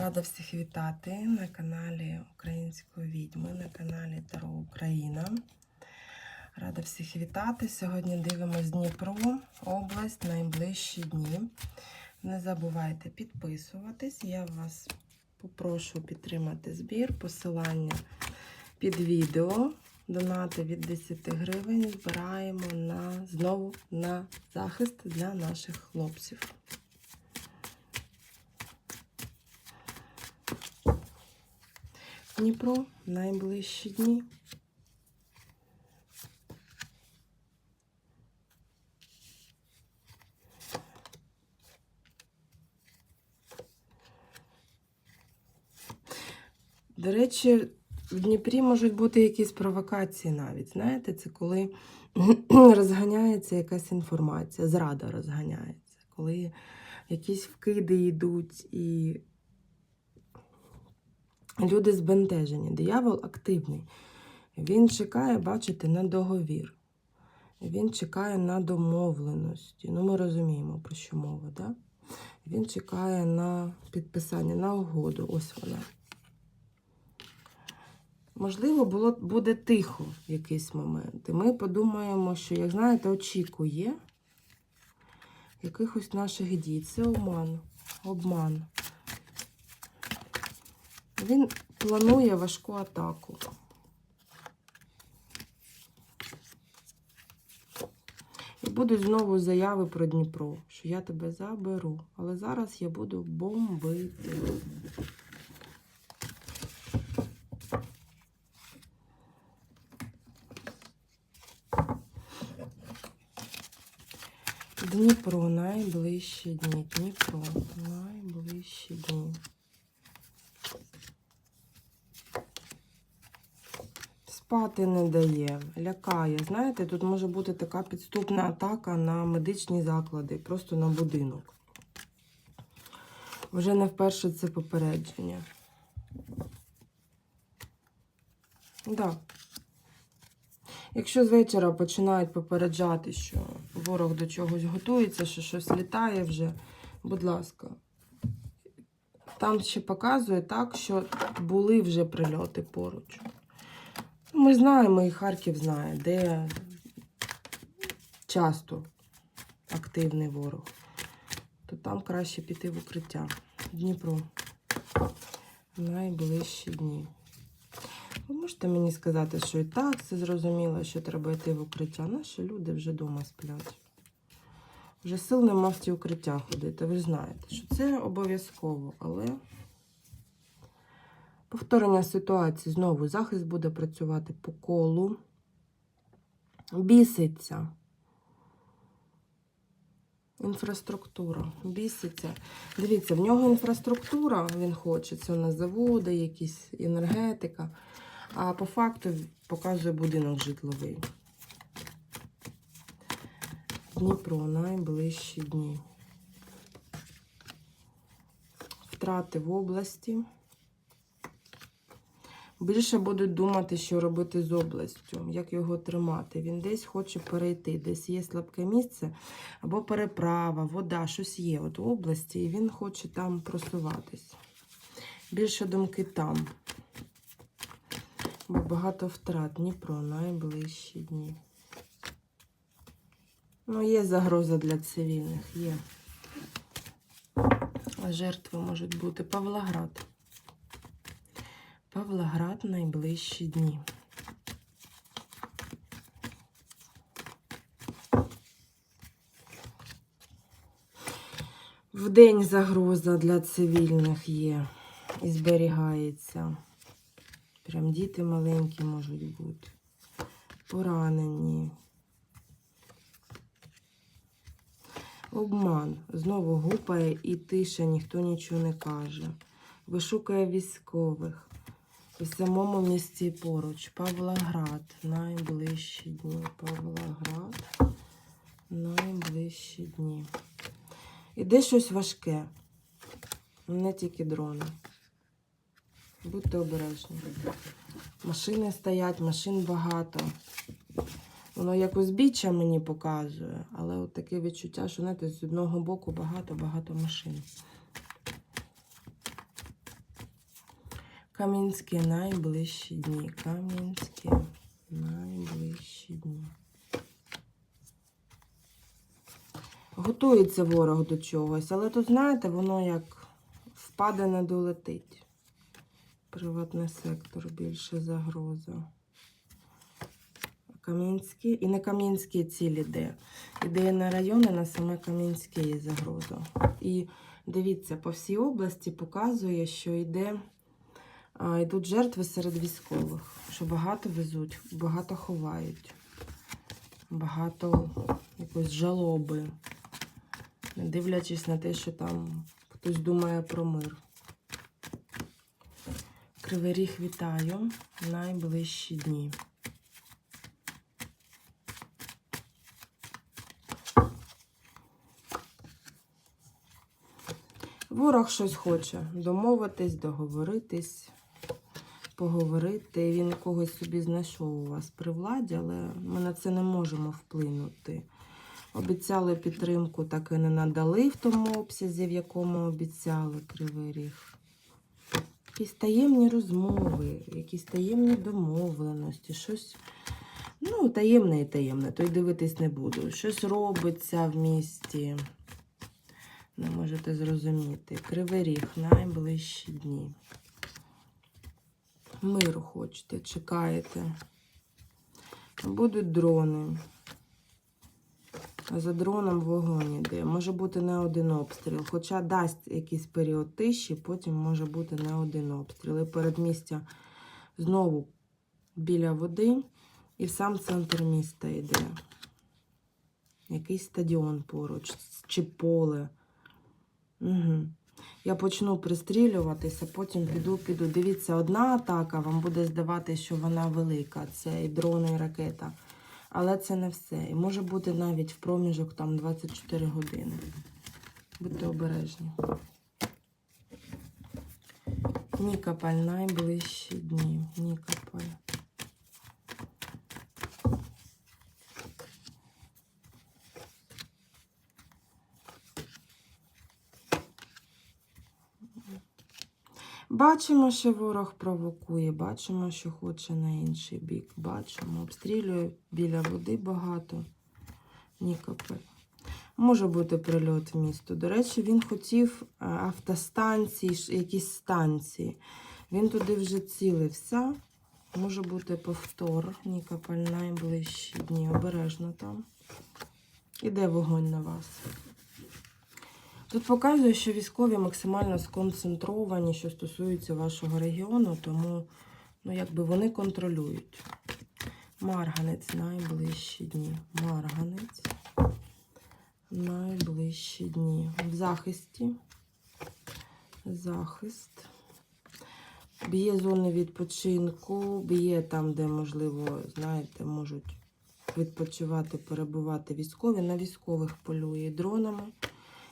Рада всіх вітати на каналі Української відьми, на каналі Таро Україна. Рада всіх вітати. Сьогодні дивимось Дніпро, область, найближчі дні. Не забувайте підписуватись. Я вас попрошу підтримати збір, посилання під відео. Донати від 10 гривень збираємо на, знову на захист для наших хлопців. Дніпро в найближчі дні. До речі, в Дніпрі можуть бути якісь провокації навіть. Знаєте, це коли розганяється якась інформація, зрада розганяється, коли якісь вкиди йдуть і люди збентежені. Диявол активний. Він чекає, бачите, на договір. Він чекає на домовленості. Ну, ми розуміємо, про що мова, да? Він чекає на підписання, на угоду. Ось вона. Можливо, було, буде тихо в якийсь момент. І ми подумаємо, що, як знаєте, очікує якихось наших дій. Це обман. Обман. Він планує важку атаку. І будуть знову заяви про Дніпро, що я тебе заберу. Але зараз я буду бомбити. Дніпро найближчі дні. Дніпро найближчі дні. Спати не дає, лякає. Знаєте, тут може бути така підступна атака на медичні заклади, просто на будинок. Вже не вперше це попередження. Да. Якщо з вечора починають попереджати, що ворог до чогось готується, що щось літає вже, будь ласка. Там ще показує так, що були вже прильоти поруч. Ми знаємо, і Харків знає, де часто активний ворог. То там краще піти в укриття. Дніпро. Найближчі дні. Ви можете мені сказати, що і так це зрозуміло, що треба йти в укриття. Наші люди вже вдома сплять. Вже сил нема в ті укриття ходити. Ви ж знаєте, що це обов'язково, але повторення ситуації знову захист буде працювати по колу. Біситься. Інфраструктура. Біситься. Дивіться, в нього інфраструктура, він хоче. Це у нас заводи, якісь енергетика. А по факту показує будинок житловий. Дніпро найближчі дні. Втрати в області. Більше будуть думати, що робити з областю, як його тримати. Він десь хоче перейти, десь є слабке місце, або переправа, вода, щось є от в області, і він хоче там просуватись. Більше думки там. Бо багато втрат Дніпро найближчі дні. Ну, є загроза для цивільних, є. Жертви можуть бути Павлоград. Павлоград найближчі дні. Вдень загроза для цивільних є і зберігається. Прям діти маленькі можуть бути. Поранені. Обман. Знову гупає і тиша, ніхто нічого не каже. Вишукає військових. У самому місті поруч. Павлоград. Найближчі дні. Павлоград. Найближчі дні. Іде щось важке. Не тільки дрони. Будьте обережні. Машини стоять, машин багато. Воно як узбіччя мені показує, але от таке відчуття, що знаєте, з одного боку багато-багато машин. Кам'янське найближчі дні. Кам'янське найближчі дні. Готується ворог до чогось, але тут, знаєте, воно як впаде, не долетить. Приватний сектор більше загроза. Кам'янське і не Кам'янське ціль іде. Іде на райони, на саме Кам'янське є загроза. І дивіться, по всій області показує, що йде, йдуть жертви серед військових, що багато везуть, багато ховають, багато якоїсь жалоби, не дивлячись на те, що там хтось думає про мир. Кривий ріг вітаю найближчі дні. Ворог щось хоче домовитись, договоритись, поговорити. Він когось собі знайшов у вас при владі, але ми на це не можемо вплинути. Обіцяли підтримку, так і не надали в тому обсязі, в якому обіцяли Кривий Ріг. Якісь таємні розмови, якісь таємні домовленості, щось. Ну, таємне і таємне, то й дивитись не буду. Щось робиться в місті. Не можете зрозуміти. Кривий ріг найближчі дні. Миру хочете, чекаєте. Будуть дрони. За дроном вогонь іде. Може бути не один обстріл. Хоча дасть якийсь період тиші, потім може бути не один обстріл. І передмістя знову біля води, і в сам центр міста йде. Якийсь стадіон поруч, чи поле. Угу. Я почну пристрілюватися, потім піду, піду. Дивіться, одна атака вам буде здавати, що вона велика. Це і дрони, і ракета. Але це не все. І може бути навіть в проміжок там 24 години. Будьте обережні. Нікополь найближчі дні. Нікополь. Бачимо, що ворог провокує, бачимо, що хоче на інший бік. Бачимо, обстрілює біля води багато. Нікополь. Може бути прильот в місто. До речі, він хотів е, автостанції, якісь станції. Він туди вже цілився. Може бути повтор. Нікополь найближчі дні. Обережно там. Іде вогонь на вас. Тут показує, що військові максимально сконцентровані, що стосується вашого регіону, тому ну, якби вони контролюють. Марганець найближчі дні. Марганець найближчі дні. В захисті. Захист. Б'є зони відпочинку, б'є там, де, можливо, знаєте, можуть відпочивати, перебувати військові. На військових полює дронами.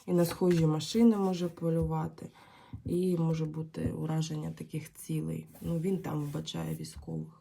І на схожі машини може полювати. І може бути ураження таких цілей. Ну, він там вбачає військових.